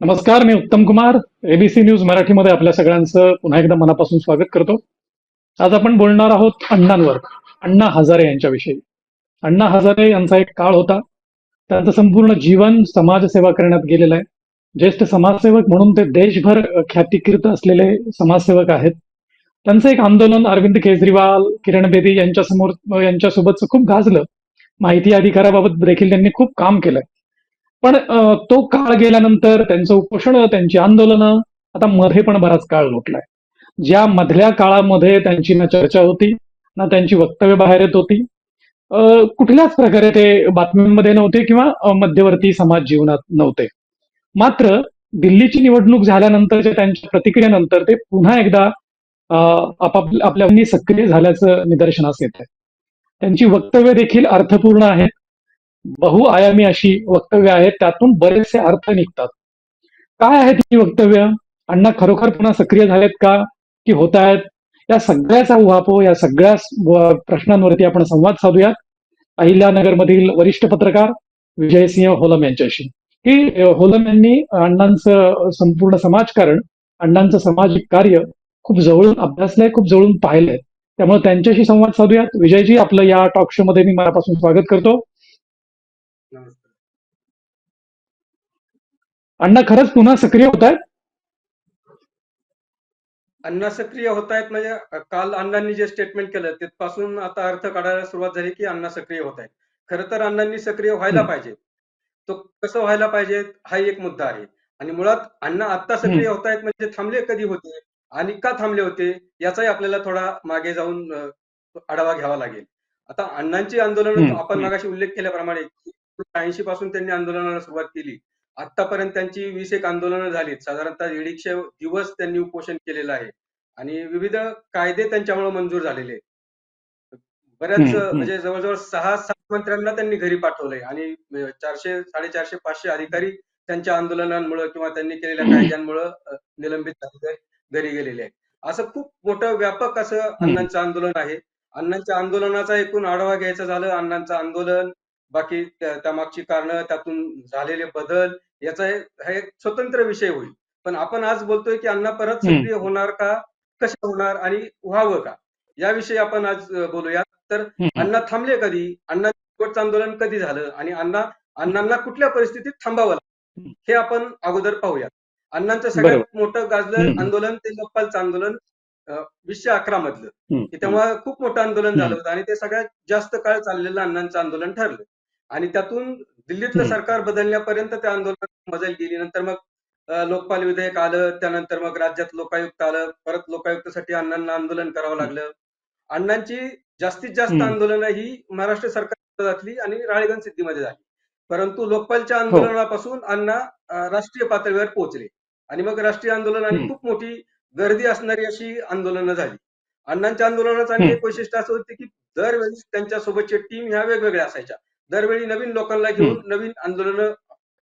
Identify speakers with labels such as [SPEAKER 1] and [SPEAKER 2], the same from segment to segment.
[SPEAKER 1] नमस्कार मी उत्तम Kumar ABC news मराठीमध्ये आपल्या सगळ्यांचं पुन्हा एकदा मनापासून स्वागत करतो. आज आपण बोलणार आहोत अण्णांवर अण्णा हजारे यांच्याविषयी. अण्णा हजारे यांचा एक काळ होता. त्यांचं संपूर्ण जीवन समाजसेवा करण्यात गेलेलं आहे. ज्येष्ठ समाजसेवक म्हणून ते देशभर ख्यातिकीर्त असलेले समाजसेवक आहेत. त्यांचं एक आंदोलन अरविंद केजरीवाल किरण बेदी यांच्यासमोर यांच्यासोबतचं खूप गाजलं. माहिती अधिकाराबाबत देखील त्यांनी खूप काम केलंय. पण तो काळ गेल्यानंतर त्यांचं उपोषण त्यांची आंदोलनं आता मध्ये पण बराच काळ लोटलाय. ज्या मधल्या काळामध्ये त्यांची ना चर्चा होती ना त्यांची वक्तव्य बाहेर येत होती कुठल्याच प्रकारे ते बातम्यांमध्ये नव्हते किंवा मध्यवर्ती समाज जीवनात नव्हते. मात्र दिल्लीची निवडणूक झाल्यानंतरच्या त्यांच्या प्रतिक्रियेनंतर ते पुन्हा एकदा आपल्या सक्रिय झाल्याचं निदर्शनास येत आहे त्यांची वक्तव्य देखील अर्थपूर्ण आहेत बहुआयामी अशी वक्तव्य आहेत त्यातून बरेचसे अर्थ निघतात. काय आहेत ही वक्तव्य? अण्णा खरोखर पुन्हा सक्रिय झालेत का? की होत आहेत या सगळ्याचा उहापोह या सगळ्या प्रश्नांवरती आपण संवाद साधूयात. अहिल्यानगरमधील वरिष्ठ पत्रकार विजयसिंह होलम यांच्याशी. की होलम यांनी अण्णांचं संपूर्ण समाजकारण अण्णांचं सामाजिक कार्य खूप जवळून अभ्यासलंय खूप जवळून पाहिलंय. त्यामुळे त्यांच्याशी संवाद साधूयात. विजयजी आपलं या टॉक शो मध्ये मी मनापासून स्वागत करतो. अण्णा खरंच पुन्हा सक्रिय होत आहेत
[SPEAKER 2] अण्णा सक्रिय होत आहेत म्हणजे काल अण्णांनी जे स्टेटमेंट केलं तिथपासून आता अर्थ काढायला सुरुवात झाली की अण्णा सक्रिय होत आहेत खरं तर अण्णांनी सक्रिय व्हायला. पाहिजे. तो कसं व्हायला पाहिजे हा एक मुद्दा आहे. आणि मुळात अण्णा आता सक्रिय होत आहेत म्हणजे थांबले कधी होते आणि का थांबले होते याचाही आपल्याला थोडा मागे जाऊन आढावा घ्यावा लागेल. आता अण्णांची आंदोलन. आपण मागाशी उल्लेख केल्याप्रमाणे ऐंशी पासून त्यांनी आंदोलनाला सुरुवात केली. आतापर्यंत त्यांची वीस एक आंदोलनं झालीत. साधारणतः दीडशे दिवस त्यांनी उपोषण केलेलं आहे. आणि विविध कायदे त्यांच्यामुळे मंजूर झालेले आहेत. बऱ्याच. म्हणजे जवळजवळ सहा सात मंत्र्यांना त्यांनी घरी पाठवलंय. आणि चारशे साडेचारशे पाचशे अधिकारी त्यांच्या आंदोलनांमुळे किंवा त्यांनी केलेल्या कायद्यांमुळे निलंबित झालेले घरी गेलेले आहेत. असं खूप मोठं व्यापक असं अण्णांचं आंदोलन आहे. अण्णांच्या आंदोलनाचा एकूण आढावा घ्यायचा झालं अण्णांचं आंदोलन बाकी त्या- त्यामागची कारणं त्यातून झालेले बदल याचा एक- हा एक स्वतंत्र विषय होईल. पण आपण आज बोलतोय की अण्णा परत. सक्रिय होणार का? कसे होणार आणि व्हावं का? याविषयी आपण आज बोलूया तर. अण्णा थांबले कधी? अण्णा शेवटचं आंदोलन कधी झालं? आणि अण्णा अण्णांना कुठल्या परिस्थितीत थांबावं लागलं? हे आपण अगोदर पाहूया अण्णांचं सगळ्यात मोठं गाजलं. आंदोलन ते लोकपालचं आंदोलन वीसशे अकरा मधलं. तेव्हा खूप मोठं आंदोलन. झालं होतं आणि ते सगळ्यात जास्त काळ चाललेलं अण्णांचं आंदोलन ठरलं. आणि त्यातून दिल्लीतलं. सरकार बदलण्यापर्यंत त्या आंदोलनात मजल गेली नंतर मग लोकपाल विधेयक आलं त्यानंतर मग राज्यात लोकायुक्त आलं परत लोकायुक्तासाठी अण्णांना आंदोलन करावं लागलं अण्णांची जास्तीत जास्त. आंदोलनं ही महाराष्ट्र सरकार विरोधातली आणि राळेगण सिद्धीमध्ये झाली परंतु लोकपालच्या
[SPEAKER 1] हो.
[SPEAKER 2] आंदोलनापासून अण्णा राष्ट्रीय पातळीवर पोहोचले आणि मग राष्ट्रीय आंदोलन आणि
[SPEAKER 1] हम्म.
[SPEAKER 2] खूप मोठी गर्दी असणारी अशी आंदोलनं झाली अण्णांच्या आंदोलनाचं आणखी एक वैशिष्ट्य असं होतं की दरवेळी त्यांच्या सोबतच्या टीम ह्या वेगवेगळ्या असायच्या दरवेळी नवीन लोकांना घेऊन नवीन आंदोलनं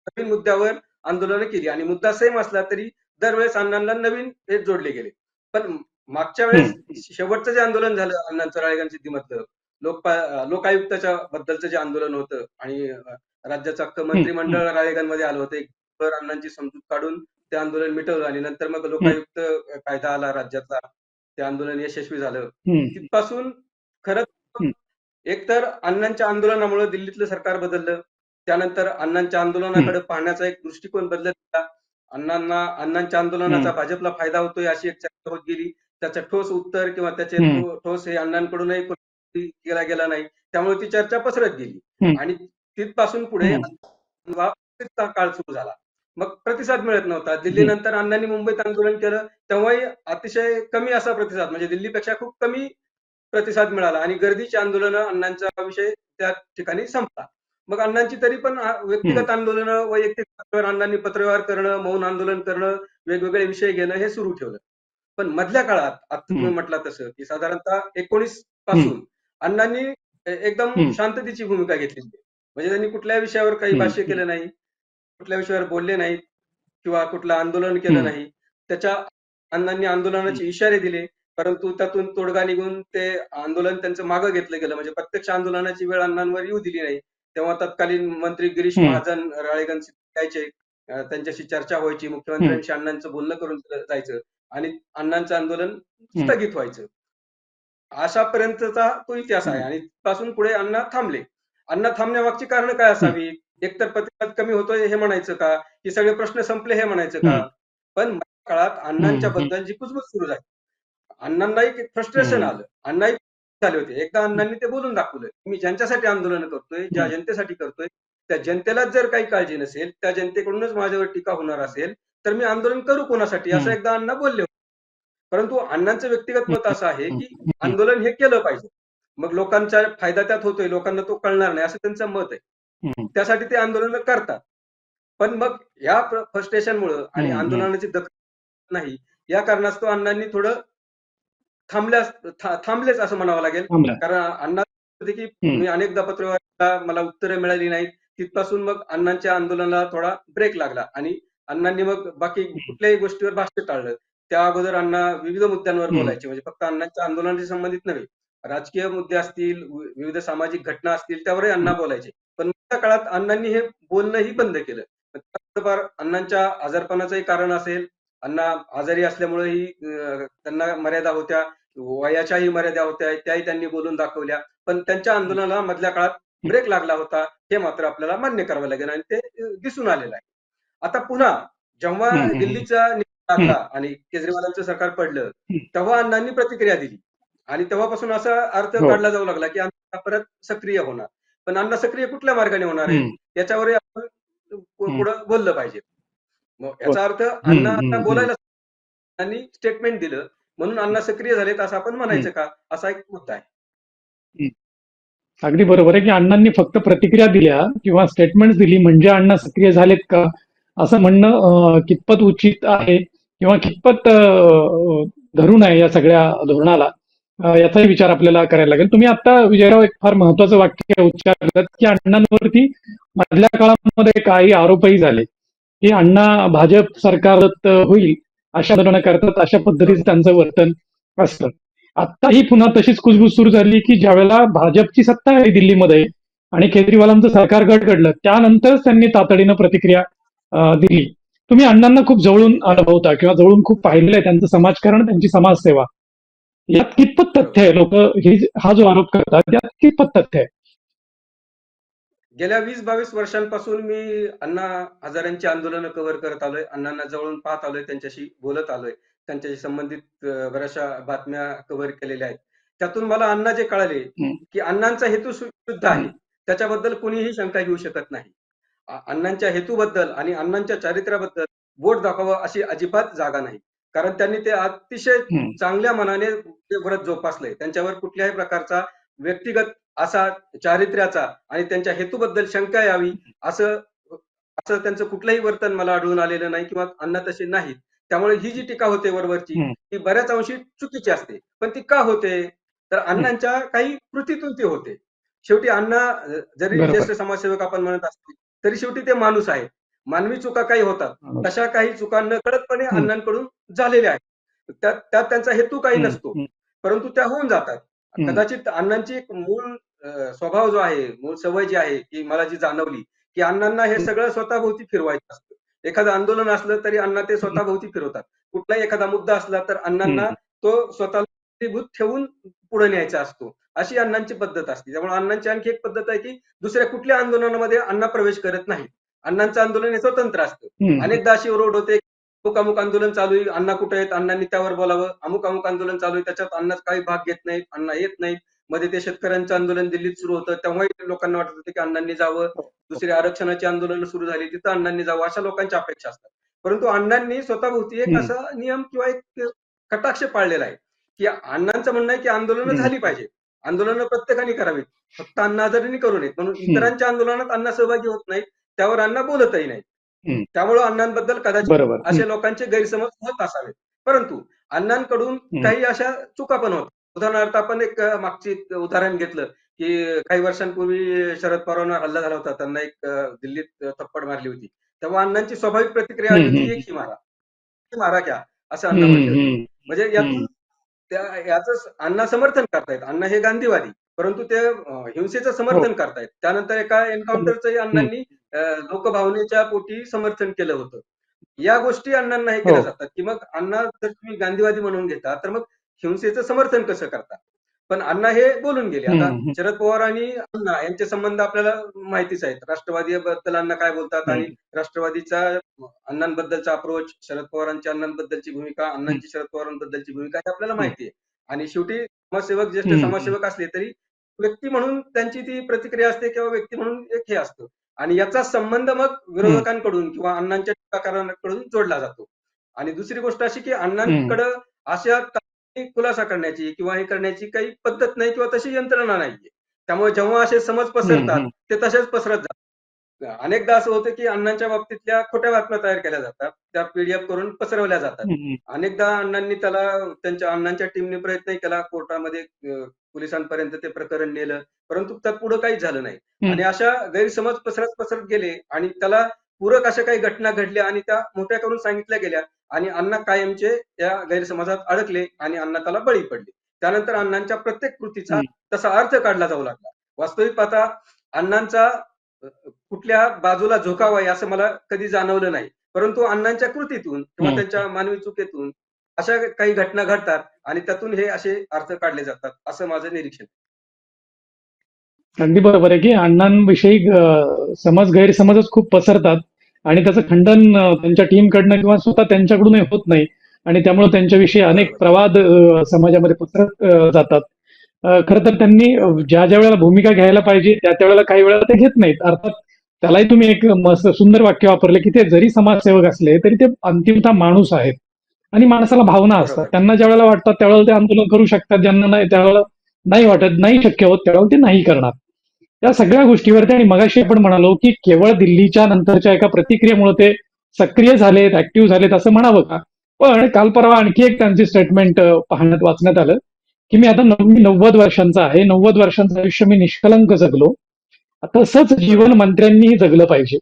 [SPEAKER 2] नवीन मुद्द्यावर आंदोलनं केली. आणि मुद्दा सेम असला तरी दरवेळेस अण्णांना नवीन हे जोडले गेले. पण मागच्या वेळेस शेवटचं जे आंदोलन झालं अण्णांचं सिद्धीमधलं लोकपा अं, लोकायुक्ताच्या बद्दलचं जे आंदोलन होतं आणि राज्याचं अख्खं मंत्रिमंडळ राळेगणमध्ये आलं होतं एक भर अण्णांची समजूत काढून ते आंदोलन मिटवलं आणि नंतर मग लोकायुक्त कायदा आला राज्यातला. ते आंदोलन यशस्वी झालं. तिथपासून खरं
[SPEAKER 1] हम्म.
[SPEAKER 2] एकतर अण्णांच्या आंदोलनामुळे दिल्लीतलं सरकार बदललं त्यानंतर अण्णांच्या आंदोलनाकडे पाहण्याचा एक दृष्टिकोन बदलत गेला. अण्णांना अण्णांच्या आंदोलनाचा भाजपला फायदा होतोय अशी एक चर्चा होत गेली. त्याचं ठोस उत्तर किंवा त्याचे ठोस हे अण्णांकडूनही कोणी केला गेला नाही. त्यामुळे ती चर्चा पसरत गेली. आणि तिथपासून पुढे काळ सुरू झाला. मग प्रतिसाद मिळत नव्हता. दिल्लीनंतर अण्णांनी मुंबईत आंदोलन केलं तेव्हाही अतिशय कमी असा प्रतिसाद म्हणजे दिल्लीपेक्षा खूप कमी प्रतिसाद मिळाला आणि गर्दीची आंदोलनं अण्णांचा विषय त्या ठिकाणी संपला. मग अण्णांची तरी पण व्यक्तिगत आंदोलनं वैयक्तिक अण्णांनी पत्रव्यवहार करणं मौन आंदोलन करणं वेगवेगळे विषय घेणं हे सुरू ठेवलं. पण मधल्या काळात आता तुम्ही. म्हटलं तसं की साधारणतः एकोणीसपासून अण्णांनी एकदम. शांततेची भूमिका घेतली म्हणजे त्यांनी कुठल्या विषयावर काही. भाष्य केलं नाही कुठल्या विषयावर बोलले नाहीत किंवा कुठलं आंदोलन केलं. नाही. त्याच्या अण्णांनी आंदोलनाचे इशारे दिले. परंतु त्यातून तोडगा निघून ते आंदोलन त्यांचं मागं घेतलं गेलं. म्हणजे प्रत्यक्ष आंदोलनाची वेळ अण्णांवर येऊ दिली नाही. तेव्हा तत्कालीन मंत्री गिरीश. महाजन राळेगण यायचे त्यांच्याशी चर्चा व्हायची. मुख्यमंत्र्यांशी अण्णांचं बोलणं करून जायचं आणि अण्णांचं आंदोलन स्थगित व्हायचं. अशापर्यंतचा तो इतिहास आहे. आणि पासून पुढे अण्णा थांबले. अण्णा थांबण्यामागची कारण काय असावी? एकतर प्रतिसाद कमी होतोय हे म्हणायचं का? की सगळे प्रश्न संपले हे म्हणायचं का. पण काळात अण्णांच्या. बद्दल जी कुजबूज सुरू झाली अण्णांना एक फ्रस्ट्रेशन. आलं अण्णाही झाले होते एकदा अण्णांनी ते बोलून दाखवलं मी ज्यांच्यासाठी आंदोलन करतोय ज्या. जनतेसाठी करतोय त्या जनतेलाच जर काही काळजी नसेल त्या जनतेकडूनच माझ्यावर टीका होणार असेल तर मी आंदोलन करू कोणासाठी असं. एकदा अण्णा बोलले होते परंतु अण्णांचं व्यक्तिगत मत असं आहे की. आंदोलन हे केलं पाहिजे मग लोकांचा फायदा त्यात होतोय लोकांना तो कळणार नाही असं त्यांचं मत आहे. त्यासाठी ते आंदोलन करतात पण मग या फ्रस्ट्रेशनमुळे आणि. आंदोलनाची दखल नाही या कारणास्तव अण्णांनी थोडं थांबल्यास थांबलेच असं म्हणावं लागेल. कारण अण्णा होते की. मी अनेकदा पत्रव्यवहाराला मला उत्तरं मिळाली नाहीत. तिथपासून मग अण्णांच्या आंदोलनाला थोडा ब्रेक लागला. आणि अण्णांनी मग बाकी कुठल्याही गोष्टीवर भाष्य टाळलं. त्या अगोदर अण्णा विविध मुद्द्यांवर. बोलायचे. म्हणजे फक्त अण्णांच्या आंदोलनाशी संबंधित नव्हे राजकीय मुद्दे असतील विविध सामाजिक घटना असतील त्यावरही अण्णा बोलायचे. पण त्या काळात अण्णांनी हे बोलणंही बंद केलं. थोडंफार अण्णांच्या आजारपणाचंही कारण असेल. अण्णा आजारी असल्यामुळेही त्यांना मर्यादा होत्या. वयाच्याही मर्यादा होत्या त्याही त्यांनी बोलून दाखवल्या पण त्यांच्या आंदोलनाला मधल्या काळात ब्रेक लागला होता हे मात्र आपल्याला मान्य करावं लागेल आणि ते दिसून आलेलं आहे आता पुन्हा जेव्हा. दिल्लीचा लागला आणि केजरीवालांचं सरकार पडलं. तेव्हा अण्णांनी प्रतिक्रिया दिली आणि तेव्हापासून असा अर्थ
[SPEAKER 1] हो.
[SPEAKER 2] काढला जाऊ लागला की अण्णा परत सक्रिय होणार पण अण्णा सक्रिय कुठल्या मार्गाने होणार आहे. याच्यावरही आपण. पुढं बोललं पाहिजे मग याचा अर्थ अण्णा. बोलायला त्यांनी स्टेटमेंट दिलं म्हणून अण्णा सक्रिय झालेत असं आपण म्हणायचं का? असा एक मुद्दा आहे.
[SPEAKER 1] अगदी बरोबर आहे की अण्णांनी फक्त प्रतिक्रिया दिल्या किंवा स्टेटमेंट दिली म्हणजे अण्णा सक्रिय झालेत का? असं म्हणणं कितपत उचित आहे किंवा कितपत धरून आहे या सगळ्या धोरणाला? याचाही विचार आपल्याला करायला लागेल. तुम्ही आता विजयराव एक फार महत्वाचं वाक्य उच्चारलं की अण्णांवरती मधल्या काळामध्ये काही आरोपही झाले. की अण्णा भाजप सरकारत होईल. अशा आंदोलनं करतात अशा पद्धतीचं त्यांचं वर्तन असतं. आत्ताही पुन्हा तशीच कुजबूज सुरू झाली की ज्यावेळेला भाजपची सत्ता आहे दिल्लीमध्ये आणि केजरीवालांचं सरकार गडगडलं त्यानंतरच त्यांनी तातडीनं प्रतिक्रिया दिली. तुम्ही अण्णांना खूप जवळून अनुभवता किंवा जवळून खूप पाहिलेलं आहे त्यांचं समाजकारण त्यांची समाजसेवा. यात कितपत तथ्य आहे? लोक हे हा जो आरोप करतात यात कितपत तथ्य आहे?
[SPEAKER 2] गेल्या वीस बावीस वर्षांपासून मी अण्णा हजारांची आंदोलनं कव्हर करत आलोय अण्णांना जवळून पाहत आलोय त्यांच्याशी बोलत आलोय त्यांच्याशी संबंधित बऱ्याचशा बातम्या कव्हर केलेल्या आहेत त्यातून मला अण्णा जे कळाले. की अण्णांचा हेतू शुद्ध आहे त्याच्याबद्दल कोणीही शंका घेऊ शकत नाही अण्णांच्या हेतूबद्दल आणि अण्णांच्या चारित्र्याबद्दल बोट दाखवावं अशी अजिबात जागा नाही कारण त्यांनी ते अतिशय. चांगल्या मनाने ते व्रत जोपासलंय त्यांच्यावर कुठल्याही प्रकारचा व्यक्तिगत असा चारित्र्याचा आणि त्यांच्या हेतूबद्दल शंका यावी असं असं त्यांचं कुठलंही वर्तन मला आढळून आलेलं नाही किंवा अण्णा तसे नाहीत. त्यामुळे ही जी टीका होते वरवरची. ती बऱ्याच अंशी चुकीची असते. पण ती का होते? तर अण्णांच्या काही कृतीतून ती होते. शेवटी अण्णा जरी. ज्येष्ठ समाजसेवक आपण म्हणत असतो तरी शेवटी ते माणूस आहेत. मानवी चुका काही होतात. तशा काही चुका न कळतपणे
[SPEAKER 1] हम्म.
[SPEAKER 2] अण्णांकडून झालेल्या आहेत. त्यात त्यात त्यांचा हेतू काही नसतो. परंतु त्या होऊन जातात. कदाचित अण्णांची एक मूळ स्वभाव जो आहे मूळ सवय जी आहे की मला जी जाणवली की अण्णांना हे सगळं स्वतःभोवती फिरवायचं असतं. एखादं आंदोलन असलं तरी अण्णा ते स्वतःभोवती फिरवतात. कुठलाही एखादा मुद्दा असला तर अण्णांना. तो स्वतःला केंद्रीभूत ठेवून पुढे न्यायचा असतो. अशी अण्णांची पद्धत असते. त्यामुळे अण्णांची आणखी एक पद्धत आहे की दुसऱ्या कुठल्या आंदोलनामध्ये अण्णा प्रवेश करत नाही अण्णांचं आंदोलन हे स्वतंत्र असतं. अनेकदा अशी ओरड होते अमुक अमुक आंदोलन चालू आहे अण्णा कुठे आहेत? अण्णांनी त्यावर बोलावं. अमुक अमुक आंदोलन चालू आहे त्याच्यात अण्णा काही भाग घेत नाहीत अण्णा येत नाहीत. मध्ये ते शेतकऱ्यांचं आंदोलन दिल्लीत सुरू होतं. तेव्हाही लोकांना वाटत होतं की अण्णांनी जावं. दुसरी आरक्षणाची आंदोलन सुरू झाली. तिथं अण्णांनी जावं अशा लोकांच्या अपेक्षा असतात. परंतु अण्णांनी स्वतःभोवती एक. असा नियम किंवा एक कटाक्ष पाळलेला आहे की अण्णांचं म्हणणं आहे की आंदोलनं. झाली पाहिजे. आंदोलनं प्रत्येकाने करावीत. फक्त अण्णा हजारेंनी करू नयेत. म्हणून इतरांच्या आंदोलनात अण्णा सहभागी होत नाहीत. त्यावर अण्णा बोलतही. नाहीत. त्यामुळे अण्णांबद्दल कदाचित असे लोकांचे गैरसमज होत असावेत. परंतु अण्णांकडून. काही अशा चुका पण होत उदाहरणार्थ आपण एक मागची उदाहरण घेतलं की काही वर्षांपूर्वी शरद पवारांवर हल्ला झाला होता. त्यांना एक दिल्लीत थप्पड मारली होती. तेव्हा अण्णांची स्वाभाविक प्रतिक्रिया होती. एक ही मारा. ही मारा घ्या असं अण्णा म्हटलं. म्हणजे यातून याच अण्णा समर्थन करतायत. अण्णा हे गांधीवादी. परंतु ते हिंसेचं
[SPEAKER 1] हो.
[SPEAKER 2] समर्थन करतायत. त्यानंतर एका एन्काउंटरचंही अण्णांनी लोकभावनेच्या पोटी समर्थन केलं होतं. या गोष्टी अण्णांना हे केल्या
[SPEAKER 1] हो.
[SPEAKER 2] जातात. की मग अण्णा जर तुम्ही गांधीवादी म्हणून घेता तर मग हिंसेचं समर्थन कसं करता पण अण्णा हे बोलून गेले. आता. शरद पवार आणि अण्णा यांचे संबंध आपल्याला माहितीच आहेत. राष्ट्रवादी बद्दल अण्णा काय बोलतात आणि राष्ट्रवादीचा अण्णांबद्दलचा अप्रोच शरद पवारांच्या अण्णांबद्दलची भूमिका अण्णांची शरद पवारांबद्दलची भूमिका हे आपल्याला माहिती आहे. आणि शेवटी समाजसेवक ज्येष्ठ. समाजसेवक असले तरी व्यक्ती म्हणून त्यांची ती प्रतिक्रिया असते किंवा व्यक्ती म्हणून एक हे असतं. आणि याचा संबंध मग विरोधकांकडून किंवा अण्णांच्या टीकाकारांकडून जोडला जातो. आणि दुसरी गोष्ट अशी की अण्णांकडं अशा खुलासा करण्याची किंवा हे करण्याची काही पद्धत नाही किंवा तशी यंत्रणा नाहीये त्यामुळे जेव्हा असे समज पसरतात. ते तसेच पसरत जातात अनेकदा असं होतं की अण्णांच्या बाबतीतल्या खोट्या बातम्या तयार केल्या जातात त्या पीडीएफ करून पसरवल्या जातात. अनेकदा अण्णांनी त्याला त्यांच्या अण्णांच्या टीमने प्रयत्न केला कोर्टामध्ये पोलिसांपर्यंत ते प्रकरण नेलं परंतु त्यात पुढे काहीच झालं नाही. आणि अशा गैरसमज पसरत पसरत गेले आणि त्याला पूरक अशा काही घटना घडल्या आणि त्या मोठ्या करून सांगितल्या गेल्या आणि अण्णा कायमचे या गैरसमजात अडकले आणि अण्णा त्याला बळी पडले त्यानंतर अण्णांच्या प्रत्येक कृतीचा. तसा अर्थ काढला जाऊ लागला वास्तविक पाहता अण्णांचा कुठल्या बाजूला झोकावा असं मला कधी जाणवलं नाही परंतु अण्णांच्या कृतीतून किंवा. त्यांच्या मानवी चुकीतून अशा काही घटना घडतात आणि त्यातून हे असे अर्थ काढले जातात असं माझं निरीक्षण.
[SPEAKER 1] अगदी बरोबर आहे की अण्णांविषयी समज गैरसमजच खूप पसरतात आणि त्याचं खंडन त्यांच्या टीमकडनं किंवा स्वतः त्यांच्याकडूनही होत नाही. आणि त्यामुळे त्यांच्याविषयी अनेक प्रवाद समाजामध्ये पसरत जातात. खरं तर त्यांनी ज्या ज्या वेळेला भूमिका घ्यायला पाहिजे त्या त्या वेळेला काही वेळेला ते घेत नाहीत. अर्थात त्यालाही तुम्ही एक मस्त सुंदर वाक्य वापरले की ते जरी समाजसेवक असले तरी ते अंतिमतः माणूस आहेत. आणि माणसाला भावना असतात. त्यांना ज्या वेळेला वाटतात त्यावेळेला ते आंदोलन करू शकतात. ज्यांना नाही त्यावेळेला नाही वाटत नाही शक्य होत त्यावेळेला ते नाही करणार. या सगळ्या गोष्टीवरती आणि मगाशी आपण म्हणालो की केवळ दिल्लीच्या नंतरच्या एका प्रतिक्रियेमुळे ते सक्रिय झालेत ऍक्टिव्ह झालेत असं म्हणावं का? पण काल परवा आणखी एक त्यांची स्टेटमेंट पाहण्यात वाचण्यात आलं की मी आता मी नव्वद वर्षांचा आहे. नव्वद वर्षांचं आयुष्य मी निष्कलंक जगलो. तसंच जीवन मंत्र्यांनीही जगलं पाहिजे.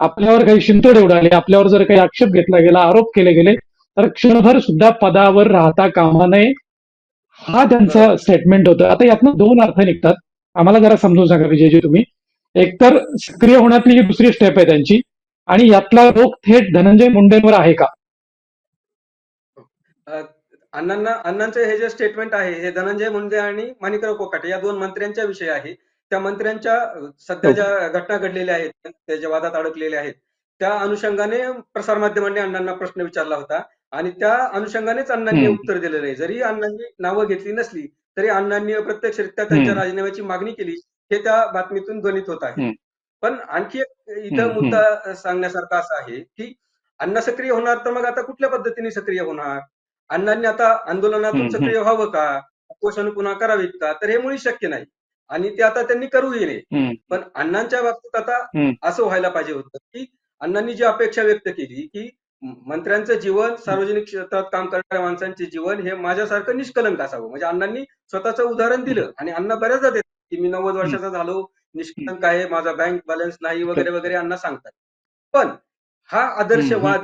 [SPEAKER 1] आपल्यावर काही शिंतोडे उडाले आपल्यावर जर काही आक्षेप घेतला गेला आरोप केले गेले तर क्षणभर सुद्धा पदावर राहता कामा नये. हा त्यांचा स्टेटमेंट होतं. आता यातनं दोन अर्थ निघतात. आम्हाला जरा समजून सांगा विजयजी तुम्ही. एकतर सक्रिय होण्यातली ही दुसरी स्टेप आहे त्यांची. आणि यातला रोख थेट धनंजय मुंडेंवर आहे का?
[SPEAKER 2] अण्णांना अण्णांचं हे जे स्टेटमेंट आहे हे धनंजय मुंडे आणि माणिकराव कोकाटे या दोन मंत्र्यांच्या विषयी आहे. त्या मंत्र्यांच्या सध्या
[SPEAKER 1] हो.
[SPEAKER 2] ज्या घटना घडलेल्या आहेत त्या ज्या वादात अडकलेल्या आहेत त्या अनुषंगाने प्रसारमाध्यमांनी अण्णांना प्रश्न विचारला होता. आणि त्या अनुषंगानेच अण्णांनी. उत्तर दिलेलं आहे. जरी अण्णांनी नावं घेतली नसली तरी अण्णांनी अप्रत्यक्षरित्या त्यांच्या. राजीनाम्याची मागणी केली हे त्या बातमीतून ध्वनित होत आहे. पण आणखी एक इथं मुद्दा सांगण्यासारखा असा आहे की अण्णा सक्रिय होणार तर मग आता कुठल्या पद्धतीने सक्रिय होणार? अण्णांनी आता आंदोलनातून सक्रिय व्हावं का? उपोषण पुन्हा करावीत का? तर हे मुळी शक्य नाही. आणि ते आता त्यांनी करूही नये.
[SPEAKER 1] हम्म,
[SPEAKER 2] पण अण्णांच्या बाबतीत आता. असं व्हायला पाहिजे होतं की अण्णांनी जी अपेक्षा व्यक्त केली की मंत्र्यांचं जीवन सार्वजनिक क्षेत्रात काम करणाऱ्या माणसांचे जीवन हे माझ्यासारखं निष्कलंक असावं. म्हणजे अण्णांनी स्वतःचं उदाहरण दिलं आणि अण्णा बऱ्याचदा देतात की मी नव्वद वर्षाचा झालो निष्कलंक आहे माझा बँक बॅलन्स नाही वगैरे वगैरे अण्णा सांगतात. पण हा आदर्शवाद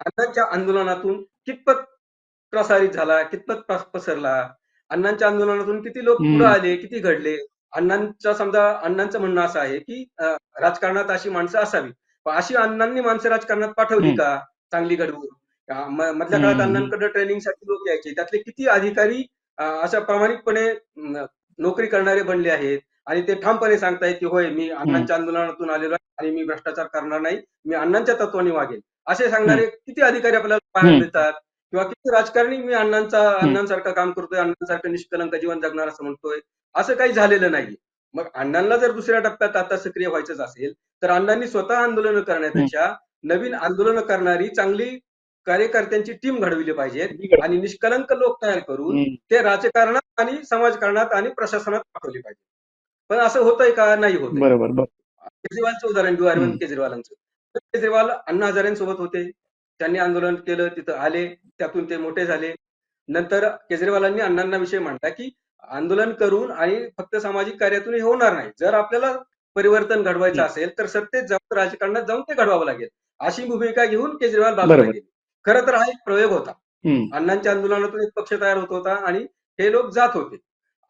[SPEAKER 2] अण्णांच्या आंदोलनातून कितपत प्रसारित झाला कितपत पस- पसरला? अण्णांच्या आंदोलनातून किती लोक. पुढे आले किती घडले? अण्णांचा समजा अण्णांचं म्हणणं असं आहे की राजकारणात अशी माणसं असावी. पण अशी अण्णांनी माणसं राजकारणात पाठवली. का? चांगली घडवून? मधल्या काळात. अण्णांकडे ट्रेनिंगसाठी लोक यायचे. त्यातले किती अधिकारी अशा प्रामाणिकपणे नोकरी करणारे बनले आहेत. आणि ते ठामपणे सांगतायत की होय मी अण्णांच्या आंदोलनातून आलेलो आहे आणि मी भ्रष्टाचार करणार नाही. मी अण्णांच्या तत्वाने वागेल असे सांगणारे किती अधिकारी आपल्याला पाहायला. मिळतात? किंवा किती राजकारणी मी अण्णांचा अण्णांसारखं काम करतोय अण्णांसारखं निष्कलंक जीवन जगणार असं म्हणतोय? असं काही झालेलं नाही. मग अण्णांना जर दुसऱ्या टप्प्यात आता सक्रिय व्हायचंच असेल तर अण्णांनी स्वतः आंदोलन करण्यापेक्षा नवीन आंदोलन करणारी चांगली कार्यकर्त्यांची टीम घडविली पाहिजेत आणि निष्कलंक लोक तयार करून. ते राजकारणात आणि समाजकारणात आणि प्रशासनात पाठवली पाहिजे. पण असं होतंय का? नाही होत केजरीवालचं उदाहरण घेऊ अरविंद. केजरीवालांचं. केजरीवाल अण्णा हजारेंसोबत होते. त्यांनी आंदोलन केलं तिथं आले त्यातून ते मोठे झाले. नंतर केजरीवालांनी अण्णांना विषय मांडला की आंदोलन करून आणि फक्त सामाजिक कार्यातून हे होणार नाही. जर आपल्याला परिवर्तन घडवायचं. असेल तर सत्तेत जाऊन राजकारणात जाऊन ते घडवावं लागेल. अशी भूमिका घेऊन केजरीवाल बाजूला. गेले. खरं तर हा एक प्रयोग होता. अण्णांच्या आंदोलनातून एक पक्ष तयार होत होता आणि हे लोक जात होते.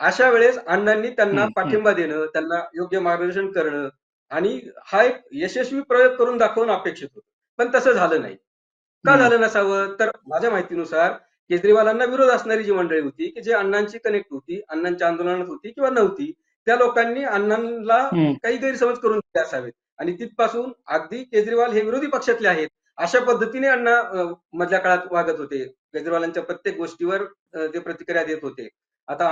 [SPEAKER 2] अशा वेळेस अण्णांनी त्यांना पाठिंबा देणं त्यांना योग्य मार्गदर्शन करणं आणि हा एक यशस्वी प्रयोग करून दाखवणं अपेक्षित होतं. पण तसं झालं नाही. का. झालं नसावं? तर माझ्या माहितीनुसार केजरीवालांना विरोध असणारी जी मंडळी होती की जे अण्णांची कनेक्ट होती अण्णांच्या आंदोलनात होती किंवा नव्हती त्या लोकांनी अण्णांना. काही गैरसमज करून दिले असावेत. आणि तिथपासून अगदी केजरीवाल हे विरोधी पक्षातले आहेत. अशा पद्धतीने अण्णा मधल्या काळात वागत होते केजरीवालांच्या प्रत्येक गोष्टीवर ते प्रतिक्रिया देत होते आता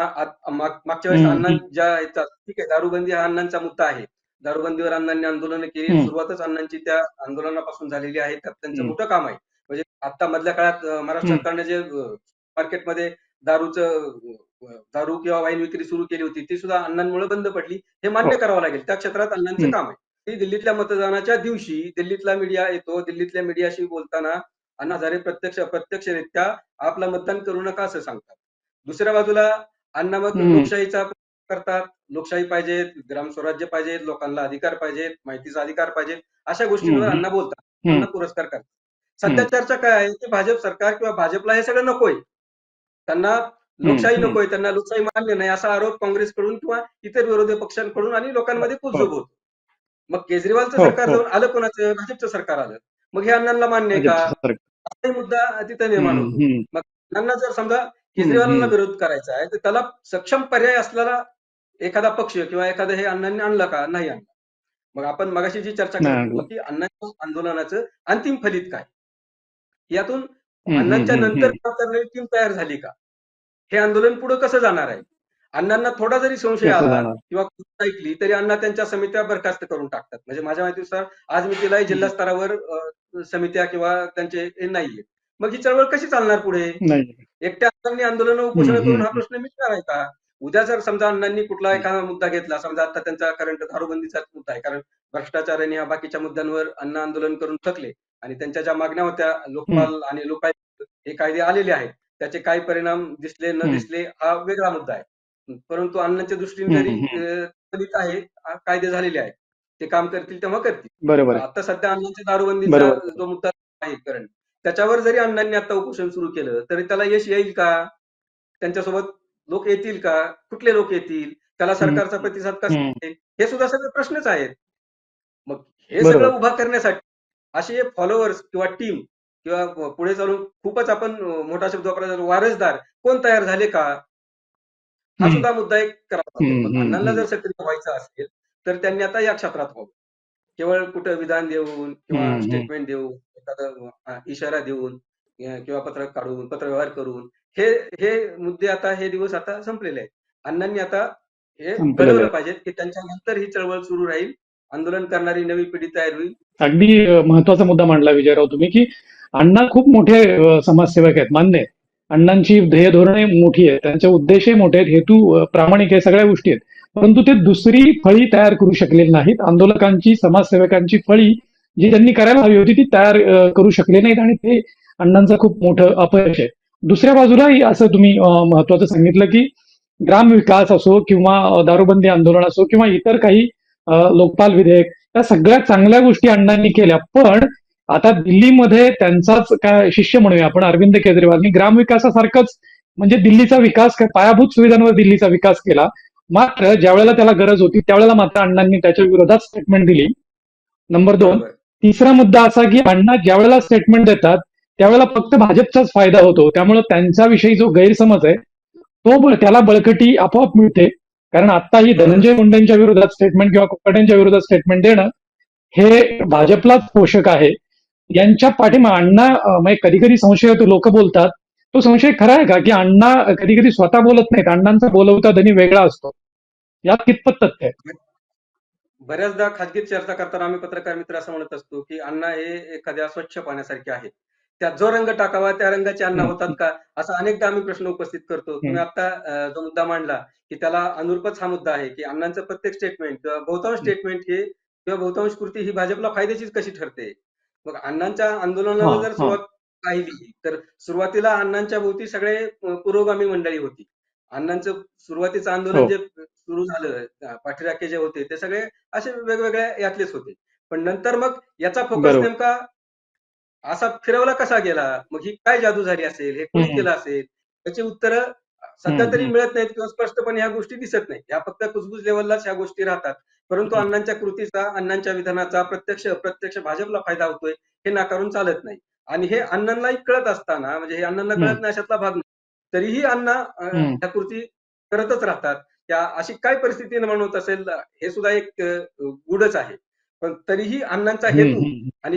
[SPEAKER 2] मागच्या वेळेस अण्णा. ज्या ठीक आहे दारूबंदी हा अण्णांचा मुद्दा आहे दारूबंदीवर अण्णांनी आंदोलनं केली. सुरुवातच अण्णांची त्या आंदोलनापासून झालेली आहे त्यात त्यांचं. मोठं काम आहे म्हणजे आता मधल्या काळात महाराष्ट्र. सरकारने जे मार्केटमध्ये दारूचं दारू किंवा वाईन विक्री सुरू केली होती ती सुद्धा अण्णांमुळे बंद पडली हे मान्य
[SPEAKER 1] हो.
[SPEAKER 2] करावं लागेल त्या क्षेत्रात अण्णांचं. काम आहे ती दिल्लीतल्या मतदानाच्या दिवशी दिल्लीतला मीडिया येतो. दिल्लीतल्या मीडियाशी बोलताना अण्णा हजारे प्रत्यक्ष प्रत्यक्षरित्या आपलं मतदान करू नका असं सांगतात. दुसऱ्या बाजूला अण्णा मग. लोकशाहीचा करतात. लोकशाही पाहिजेत ग्राम स्वराज्य पाहिजेत लोकांना अधिकार पाहिजेत माहितीचा अधिकार पाहिजेत अशा गोष्टींवर. अण्णा बोलतात. अण्णा पुरस्कार करतात. सध्या चर्चा काय आहे की भाजप सरकार किंवा भाजपला हे सगळं नकोय. त्यांना लोकशाही. नकोय त्यांना लोकशाही मान्य नाही असा आरोप काँग्रेसकडून किंवा इतर विरोधी पक्षांकडून आणि लोकांमध्ये कुजबूज होतो. मग केजरीवालचं
[SPEAKER 1] हो,
[SPEAKER 2] सरकार
[SPEAKER 1] हो.
[SPEAKER 2] जाऊन आलं कोणाचं? भाजपचं सरकार आलं. मग हे अण्णांना मान्य आहे का?
[SPEAKER 1] सरकार.
[SPEAKER 2] असाही मुद्दा तिथे निर्माण होतो.
[SPEAKER 1] हम्म.
[SPEAKER 2] अण्णांना जर समजा केजरीवालांना. विरोध करायचा आहे तर त्याला सक्षम पर्याय असलेला एखादा पक्ष किंवा एखादं हे अण्णांनी आणलं का? नाही आणलं. मग आपण मगाशी जी चर्चा करत की अण्णांच्या आंदोलनाचं अंतिम फलित काय? यातून अण्णांच्या नंतर टीम तयार झाली का? हे आंदोलन पुढे कसं जाणार आहे? अण्णांना थोडा जरी संशय आला? किंवा ऐकली तरी अण्णा त्यांच्या समित्या बरखास्त करून टाकतात. म्हणजे माझ्या माहितीनुसार आज मी तिला जिल्हा स्तरावर समित्या किंवा त्यांचे हे नाहीये. मग ही चळवळ कशी चालणार पुढे? एकट्या अण्णांनी आंदोलन उपोषण करून हा. प्रश्न मिटणार आहे का? उद्या जर समजा अण्णांनी कुठला एखादा मुद्दा घेतला समजा आता त्यांचा करंट दारूबंदीचाच मुद्दा आहे कारण भ्रष्टाचार आणि या बाकीच्या मुद्द्यांवर अण्णा आंदोलन करून थकले आणि त्यांच्या ज्या मागण्या होत्या लोकपाल आणि लोकायुक्त हे कायदे आलेले आहेत. त्याचे काय परिणाम दिसले न. दिसले हा वेगळा मुद्दा आहे. परंतु अण्णांच्या दृष्टीने जरी फलित आहे कायदे झालेले आहेत. ते काम करतील तेव्हा करतील.
[SPEAKER 1] बरोबर
[SPEAKER 2] आता सध्या अण्णांच्या दारूबंदीचा. जो मुद्दा आहे करंट त्याच्यावर जरी अण्णांनी आता उपोषण सुरू केलं तरी त्याला यश येईल का? त्यांच्यासोबत लोक येतील का? कुठले लोक येतील? त्याला सरकारचा प्रतिसाद कसा हे सुद्धा सगळे प्रश्नच आहेत. मग हे. सगळं उभा करण्यासाठी असे फॉलोअर्स किंवा टीम किंवा पुढे चालून खूपच आपण मोठा शब्द वापरायचा वारसदार कोण तयार झाले का? हा. सुद्धा मुद्दा एक करावा अण्णांना. जर सक्रिय व्हायचं असेल तर त्यांनी आता या क्षेत्रात व्हावं केवळ कुठं विधान देऊन किंवा. स्टेटमेंट देऊन एखादा इशारा देऊन किंवा पत्रक काढून पत्रव्यवहार करून हे हे मुद्दे आता हे दिवस आता संपलेले आहेत अण्णांनी आता हे
[SPEAKER 1] संपलेले
[SPEAKER 2] घडवलं
[SPEAKER 1] आहेत.
[SPEAKER 2] पाहिजे की त्यांच्या नंतर ही चळवळ सुरू राहील आंदोलन करणारी नवी पिढी तयार होईल
[SPEAKER 1] अगदी महत्त्वाचा मुद्दा मांडला विजयराव तुम्ही की अण्णा खूप मोठे समाजसेवक आहेत मान्य आहे अण्णांची ध्येय धोरणे मोठी आहेत त्यांचे उद्देशही मोठे आहेत हेतू प्रामाणिक आहे सगळ्या गोष्टी आहेत. परंतु ते दुसरी फळी तयार करू शकलेली नाहीत. आंदोलकांची समाजसेवकांची फळी जी त्यांनी करायला हवी होती ती तयार करू शकले नाहीत आणि ते अण्णांचं खूप मोठं अपयश आहे. दुसऱ्या बाजूलाही असं तुम्ही महत्वाचं सांगितलं की ग्राम विकास असो किंवा दारूबंदी आंदोलन असो किंवा इतर काही लोकपाल विधेयक या सगळ्या चांगल्या गोष्टी अण्णांनी केल्या. पण आता दिल्लीमध्ये त्यांचाच काय शिष्य म्हणूया आपण अरविंद केजरीवालनी ग्रामविकासासारखंच म्हणजे दिल्लीचा विकास पायाभूत सुविधांवर दिल्लीचा विकास केला. मात्र ज्या वेळेला त्याला गरज होती त्यावेळेला मात्र अण्णांनी त्याच्या विरोधात स्टेटमेंट दिली. नंबर दोन. तिसरा मुद्दा असा की अण्णा ज्या वेळेला स्टेटमेंट देतात त्यावेळेला फक्त भाजपचाच फायदा होतो. त्यामुळे त्यांच्याविषयी जो गैरसमज आहे तो त्याला बळकटी आपोआप मिळते. कारण आताही धनंजय मुंडेंच्या विरोधात स्टेटमेंट किंवा कोकाटेंच्या विरोधात स्टेटमेंट देणं हे भाजपलाच पोषक आहे. यांच्या पाठीमा अण्णा कधी कधी संशय होतो लोक बोलतात. तो संशय खरा आहे का? की अण्णा कधी कधी स्वतः बोलत नाहीत. अण्णांचा बोलवता धनी वेगळा असतो. यात कितपत तथ्य आहे?
[SPEAKER 2] बऱ्याचदा खाजगीत चर्चा करताना आम्ही पत्रकार मित्र असं म्हणत असतो की अण्णा हे एखाद्या स्वच्छ पाण्यासारखे आहेत. त्यात जो रंग टाकावा त्या रंगाचे अण्णा. होतात का? असा अनेकदा आम्ही प्रश्न उपस्थित करतो. तुम्ही आता जो मुद्दा मांडला की त्याला अनुरूपच हा मुद्दा आहे की अण्णांचं प्रत्येक स्टेटमेंट किंवा बहुतांश स्टेटमेंट हे किंवा बहुतांश कृती ही भाजपला फायद्याचीच कशी ठरते? मग अण्णांच्या आंदोलनाला जर. सुरुवात पाहिली तर सुरुवातीला अण्णांच्या भोवती सगळे पुरोगामी मंडळी होती अण्णांचं सुरुवातीचं आंदोलन
[SPEAKER 1] हो.
[SPEAKER 2] जे सुरू झालं पाठीराखे जे होते ते सगळे असे वेगवेगळ्या यातलेच होते पण नंतर मग याचा फोकस. नेमका असा फिरवला कसा गेला मग ही काय जादू झाली असेल हे कोणी. केलं असेल त्याची उत्तरं सध्या तरी. मिळत नाहीत किंवा स्पष्टपणे ह्या गोष्टी दिसत नाहीत ह्या फक्त कुजबुज लेवललाच ह्या गोष्टी राहतात परंतु अण्णांच्या कृतीचा अण्णांच्या विधानाचा प्रत्यक्ष अप्रत्यक्ष भाजपला फायदा होतोय हे नाकारून चालत नाही. आणि हे अण्णांनाही कळत असताना म्हणजे हे अण्णांना. कळत नाही अशातला भाग नाही. तरीही अण्णा. ह्या कृती करतच राहतात. त्या अशी काय परिस्थिती निर्माण होत असेल हे सुद्धा एक अं, गूढच आहे. पण तरीही अण्णांचा हेतू
[SPEAKER 1] हम्म,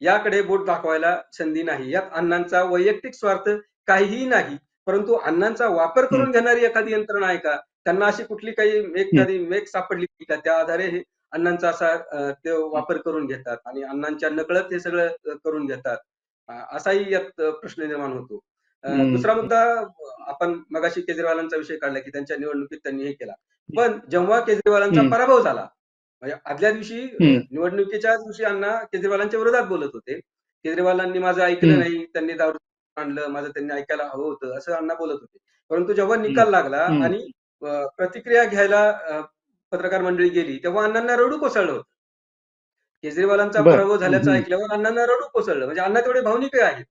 [SPEAKER 2] याकडे बोट दाखवायला संधी नाही. यात अण्णांचा वैयक्तिक स्वार्थ काहीही नाही. परंतु अण्णांचा वापर करून घेणारी एखादी यंत्रणा आहे का? त्यांना अशी कुठली काही एखादी मेक सापडली का? त्या आधारे हे अण्णांचा असा ते वापर करून घेतात आणि अण्णांच्या नकळत हे सगळं करून घेतात. असाही यात प्रश्न निर्माण होतो. दुसरा मुद्दा आपण मगाशी केजरीवालांचा विषय काढला की त्यांच्या निवडणुकीत त्यांनी हे केला. पण जेव्हा केजरीवालांचा. पराभव झाला म्हणजे आदल्या दिवशी. निवडणुकीच्या दिवशी अण्णा केजरीवालांच्या विरोधात बोलत होते. केजरीवालांनी माझं ऐकलं. नाही त्यांनी दारू आणलं माझं त्यांनी ऐकायला हवं होतं असं अण्णा बोलत होते. परंतु जेव्हा निकाल लागला. आणि प्रतिक्रिया घ्यायला पत्रकार मंडळी गेली तेव्हा अण्णांना रडू कोसळलं होतं. केजरीवालांचा. पराभव झाल्याचं. ऐकल्यावर अण्णांना रडू कोसळलं. म्हणजे अण्णा तेवढे भावनिक आहेत.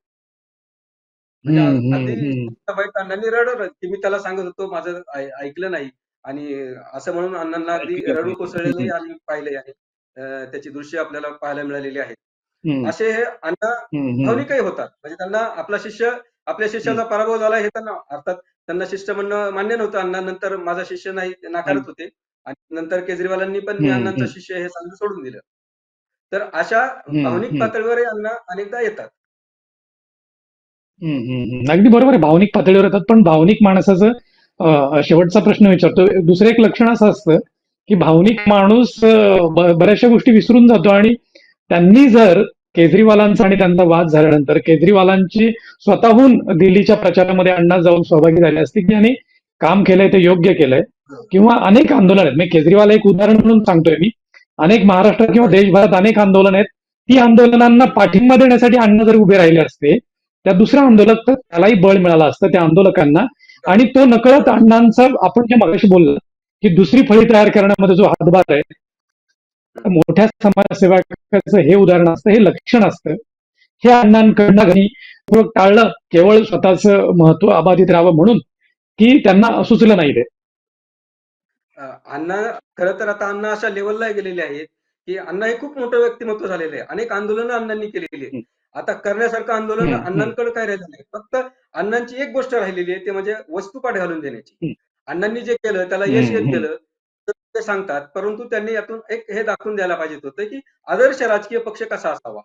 [SPEAKER 2] म्हणजे अण्णांनी रडलं की मी त्याला सांगत होतो माझं ऐकलं नाही. आणि असं म्हणून अण्णांना अगदी रडू
[SPEAKER 1] नाही.
[SPEAKER 2] कोसळलेलं आम्ही पाहिले आहे. अं, त्याची दृश्य आपल्याला पाहायला मिळालेली आहेत असे हे अण्णा
[SPEAKER 1] हम्म.
[SPEAKER 2] भावनिकही होतात. म्हणजे त्यांना आपला शिष्य आपल्या शिष्याचा पराभव झाला हे त्यांना अर्थात त्यांना शिष्य म्हणणं मान्य नव्हतं. अण्णा नंतर माझा शिष्य नाही ते नाकारत होते. आणि नंतर केजरीवालांनी पण मी अण्णांचा. शिष्य हे सांगून सोडून दिलं. तर अशा भावनिक
[SPEAKER 1] हम्म.
[SPEAKER 2] पातळीवरही अण्णा अनेकदा येतात.
[SPEAKER 1] अगदी बरोबर आहे. भावनिक पातळीवर येतात पण भावनिक माणसाचं शेवटचा प्रश्न विचारतो दुसरं एक लक्षण असं असतं की भावनिक माणूस बऱ्याचशा गोष्टी विसरून जातो आणि त्यांनी जर केजरीवालांचा आणि त्यांचा वाद झाल्यानंतर केजरीवालांची स्वतःहून दिल्लीच्या प्रचारामध्ये अण्णा जाऊन सहभागी झाले असते की यांनी काम केलंय ते योग्य केलंय किंवा अनेक आंदोलन आहेत. मी केजरीवाल एक उदाहरण म्हणून सांगतोय मी. अनेक महाराष्ट्रात किंवा देशभरात अनेक आंदोलन आहेत. ती आंदोलनांना पाठिंबा देण्यासाठी अण्णा जर उभे राहिले असते त्या दुसऱ्या आंदोलक तर त्यालाही बळ मिळालं असतं त्या आंदोलकांना. आणि तो नकळत अण्णांचा आपण जे मगाशी बोललो की दुसरी फळी तयार करण्यामध्ये जो हातभार आहे मोठ्या समाजसेवा हे उदाहरण असतं हे लक्षण असतं. हे अण्णांकडनं घरी टाळलं केवळ स्वतःच महत्त्व अबाधित राहावं म्हणून की त्यांना सुचलं नाही ते.
[SPEAKER 2] अण्णा खरं तर आता अण्णा अशा लेवलला गेलेले आहेत की अण्णा हे खूप मोठं व्यक्तिमत्व झालेलं आहे. अनेक आंदोलनं अण्णांनी केलेली आहेत. आता करण्यासारखं आंदोलन. अण्णांकडे काय राहिलं नाही. फक्त अण्णांची एक गोष्ट राहिलेली आहे ते म्हणजे वस्तुपाठ घालून देण्याची. अण्णांनी जे केलं त्याला यश येत
[SPEAKER 1] हम्म.
[SPEAKER 2] ते सांगतात परंतु त्यांनी यातून एक हे दाखवून द्यायला पाहिजे होतं की आदर्श राजकीय पक्ष कसा असावा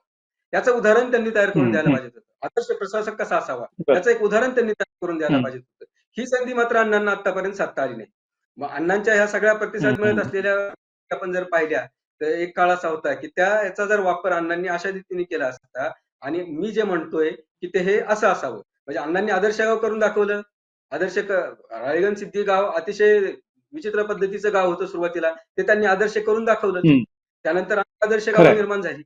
[SPEAKER 2] याचं उदाहरण त्यांनी तयार करून द्यायला. पाहिजे होतं आदर्श प्रशासक कसा असावा. याचं एक उदाहरण त्यांनी तयार करून द्यायला. पाहिजे होतं ही संधी मात्र अण्णांना आतापर्यंत साधता आली नाही मग अण्णांच्या ह्या सगळ्या प्रतिसाद. मिळत असलेल्या आपण जर पाहिल्या तर एक काळ असा होता की त्या याचा जर वापर अण्णांनी अशा रीतीने केला असता आणि मी जे म्हणतोय की ते हे असं असावं म्हणजे अण्णांनी आदर्श गाव करून दाखवलं आदर्श राळेगण सिद्धी गाव अतिशय विचित्र पद्धतीचं गाव होतं सुरुवातीला. ते त्यांनी आदर्श करून दाखवलं. त्यानंतर आदर्श. गाव निर्माण झाली.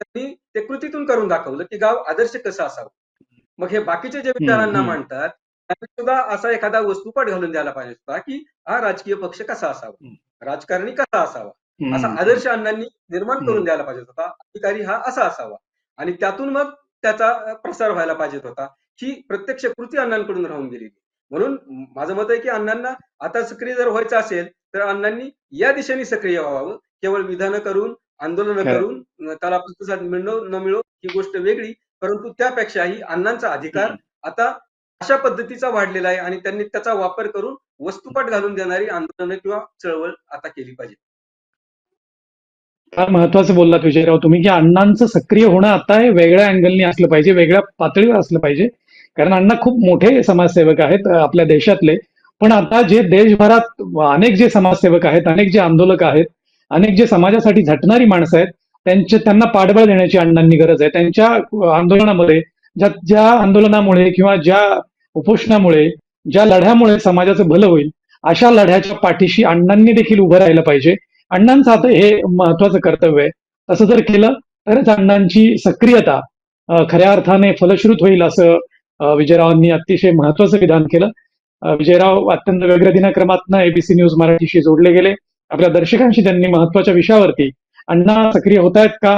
[SPEAKER 2] त्यांनी ते कृतीतून करून दाखवलं की गाव आदर्श कसं असावं. मग हे बाकीचे जे विचारांना. मांडतात त्यांनी सुद्धा असा एखादा वस्तुपाठ घालून द्यायला पाहिजे होता की हा राजकीय पक्ष कसा असावा? राजकारणी कसा असावा? असा. आदर्श अण्णांनी निर्माण. करून द्यायला पाहिजे होता. अधिकारी हा असा असावा. आणि त्यातून मग त्याचा प्रसार व्हायला पाहिजे होता. ही प्रत्यक्ष कृती अण्णांकडून राहून गेलेली. म्हणून माझं मत आहे की अण्णांना आता सक्रिय जर व्हायचं असेल तर अण्णांनी या दिशेने सक्रिय व्हावं. केवळ विधानं करून आंदोलनं. करून त्याला प्रतिसाद मिळणं न मिळो ही गोष्ट वेगळी. परंतु त्यापेक्षाही अण्णांचा अधिकार आता अशा पद्धतीचा वाढलेला आहे आणि त्यांनी त्याचा वापर करून वस्तुपाठ घालून देणारी आंदोलनं किंवा चळवळ आता केली पाहिजे.
[SPEAKER 1] फार महत्वाचं बोललात विजयराव तुम्ही की अण्णांचं सक्रिय होणं आता हे वेगळ्या अँगलनी असलं पाहिजे वेगळ्या पातळीवर असलं पाहिजे. कारण अण्णा खूप मोठे समाजसेवक आहेत आपल्या देशातले. पण आता जे देशभरात अनेक जे समाजसेवक आहेत अनेक जे आंदोलक आहेत अनेक जे समाजासाठी झटणारी माणसं आहेत त्यांचे त्यांना पाठबळ देण्याची अण्णांनी गरज आहे. त्यांच्या आंदोलनामध्ये ज्या ज्या आंदोलनामुळे किंवा ज्या उपोषणामुळे ज्या लढ्यामुळे समाजाचं भलं होईल अशा लढ्याच्या पाठीशी अण्णांनी देखील उभं राहिलं पाहिजे. अण्णांचं आता हे महत्वाचं कर्तव्य आहे. तसं जर केलं तरच अण्णांची सक्रियता खऱ्या अर्थाने फलश्रुत होईल असं विजयरावांनी अतिशय महत्वाचं विधान केलं. विजयराव अत्यंत वेगळ्या दिनक्रमातनं एबीसी न्यूज मराठीशी जोडले गेले. आपल्या दर्शकांशी त्यांनी महत्त्वाच्या विषयावरती अण्णा सक्रिय होत आहेत का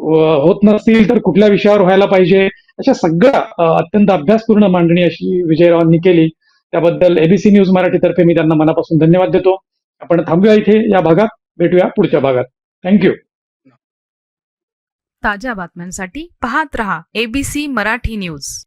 [SPEAKER 1] होत नसतील तर कुठल्या विषयावर व्हायला पाहिजे? अशा सगळ्या अत्यंत अभ्यासपूर्ण मांडणी अशी विजयरावांनी केली. त्याबद्दल एबीसी न्यूज मराठीतर्फे मी त्यांना मनापासून धन्यवाद देतो. आपण थांबूया इथे या भागात. भेटूया पुढच्या भागात. थँक्यू
[SPEAKER 3] ताज्या बातम्यांसाठी पाहत रहा एबीसी मराठी न्यूज